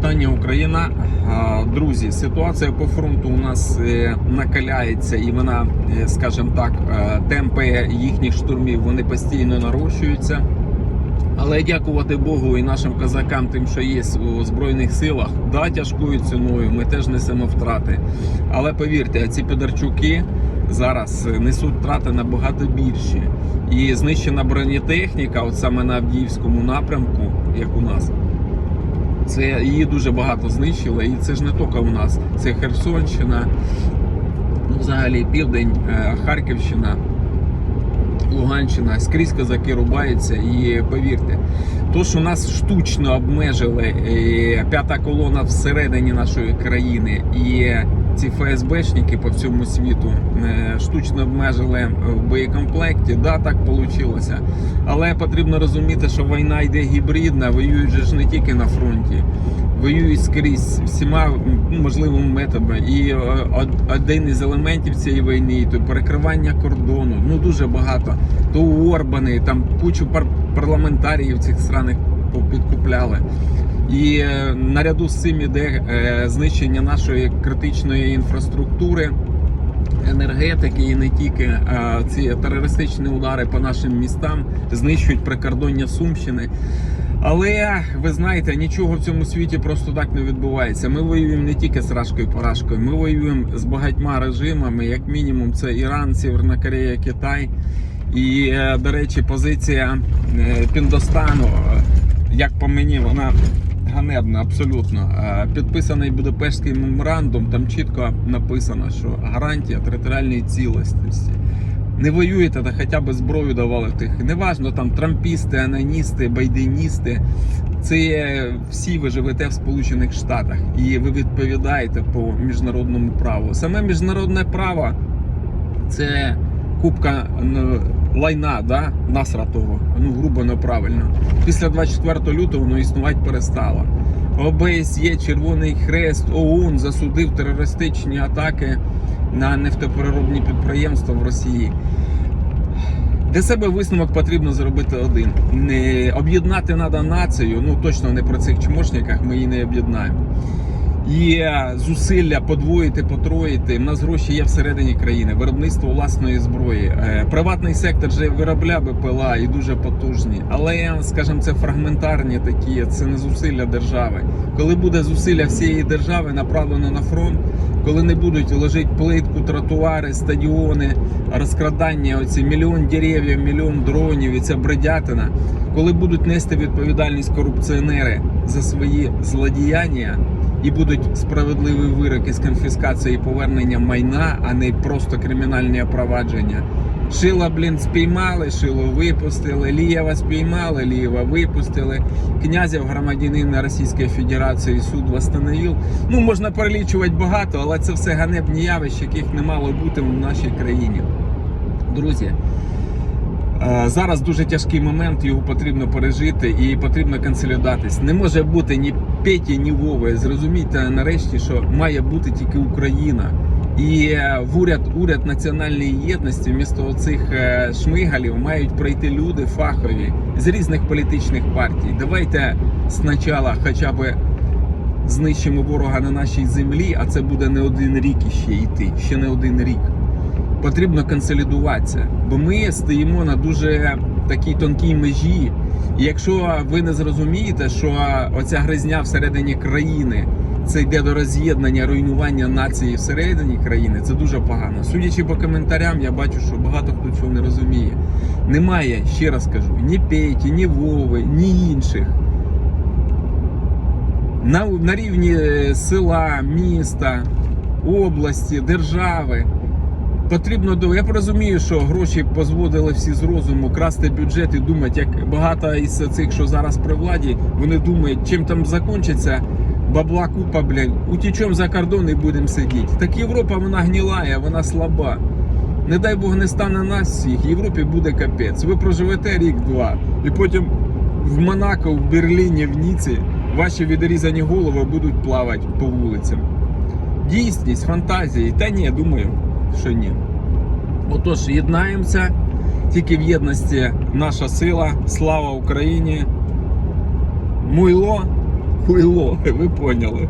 Вітання Україна. Друзі, ситуація по фронту у нас е, накаляється і вона, е, скажімо так, е, темпи їхніх штурмів вони постійно нарощуються. Але дякувати Богу і нашим козакам, тим, що є у Збройних силах, да, тяжкою ціною, ми теж несемо втрати. Але повірте, ці підарчуки зараз несуть втрати набагато більші. І знищена бронетехніка, от саме на Авдіївському напрямку, як у нас, це її дуже багато знищили. І це ж не тільки у нас, це Херсонщина, ну, взагалі Південь, е, Харківщина. Луганщина, скрізь козаки рубаються, і повірте, то, що нас штучно обмежили е, п'ята колона всередині нашої країни, і ці ФСБшники по всьому світу е, штучно обмежили в боєкомплекті, да, так вийшло. Але потрібно розуміти, що війна йде гібридна, воюють же ж не тільки на фронті. Воюють скрізь всіма ну, можливими методами. І е, один із елементів цієї війни то перекривання кордону. Ну дуже багато. То Орбани, там кучу пар- парламентаріїв цих сраних підкупляли. І е, наряду з цим іде е, знищення нашої критичної інфраструктури. Енергетики і не тільки ці терористичні удари по нашим містам знищують прикордоння Сумщини. Але ви знаєте, нічого в цьому світі просто так не відбувається. Ми воюємо не тільки з Рашкою Парашкою, ми воюємо з багатьма режимами, як мінімум, це Іран, Северна Корея, Китай. І, е, до речі, позиція е, Піндостану, е, як по мені, вона ганебна абсолютно. Підписаний Будапештський меморандум, там чітко написано, що гарантія територіальної цілісності. Не воюєте, та хоча б зброю давали тих. Неважно там трампісти, аноністи, байденісти. Це всі ви живете в Сполучених Штатах і ви відповідаєте по міжнародному праву. Саме міжнародне право це кубка ну, лайна, да? насратого, ну грубо неправильно. Після 24 лютого воно існувати перестало. ОБСЄ, Червоний Хрест, ОУН засудив терористичні атаки на нефтепереробні підприємства в Росії. Для себе висновок потрібно зробити один: не об'єднати треба націю. Ну точно не про цих чмошниках ми її не об'єднаємо. Є зусилля подвоїти, потроїти. У нас гроші є всередині країни, виробництво власної зброї. Е, Приватний сектор вже виробляє БПЛА і дуже потужні. Але, скажімо, це фрагментарні такі, це не зусилля держави. Коли буде зусилля всієї держави направлено на фронт, коли не будуть ложити плитку, тротуари, стадіони, розкрадання, оці мільйон деревів, мільйон дронів і ця бредятина, коли будуть нести відповідальність корупціонери за свої злодіяння і будуть справедливі вироки з конфіскації і повернення майна, а не просто кримінальні провадження. Шила, блін, спіймали, шило випустили, Лієва спіймали, Лієва випустили. Князів громадянина Російської Федерації суд восстановив. Ну, можна перелічувати багато, але це все ганебні явища, яких не мало бути в нашій країні. Друзі, зараз дуже тяжкий момент, його потрібно пережити і потрібно консолідатись. Не може бути ні Петі, ні Вови. Зрозумійте нарешті, що має бути тільки Україна. І е, в уряд, уряд національної єдності вмісто оцих е, шмигалів мають прийти люди фахові з різних політичних партій. Давайте спочатку хоча б знищимо ворога на нашій землі, а це буде не один рік іще йти, ще не один рік. Потрібно консолідуватися, бо ми стоїмо на дуже такій тонкій межі. І якщо ви не зрозумієте, що оця гризня всередині країни це йде до роз'єднання, руйнування нації всередині країни, це дуже погано. Судячи по коментарям, я бачу, що багато хто цього не розуміє. Немає, ще раз кажу, ні Петі, ні Вови, ні інших. На, на рівні е, села, міста, області, держави. Потрібно. Я розумію, що гроші позводили всі з розуму красти бюджет і думати, як багато із цих, що зараз при владі, вони думають, чим там закінчиться. Бабла купа, блядь, утічемо за кордон і будемо сидіти. Так Європа вона гнилая, вона слаба. Не дай Бог не стане нас всіх, Європі буде капець. Ви проживете рік-два, і потім в Монако, в Берліні, в Ніці ваші відрізані голови будуть плавати по вулицям. Дійсність, фантазії. Та ні, думаю, що ні. Отож, єднаємося. Тільки в єдності наша сила. Слава Україні! Муйло хуйло, ви поняли.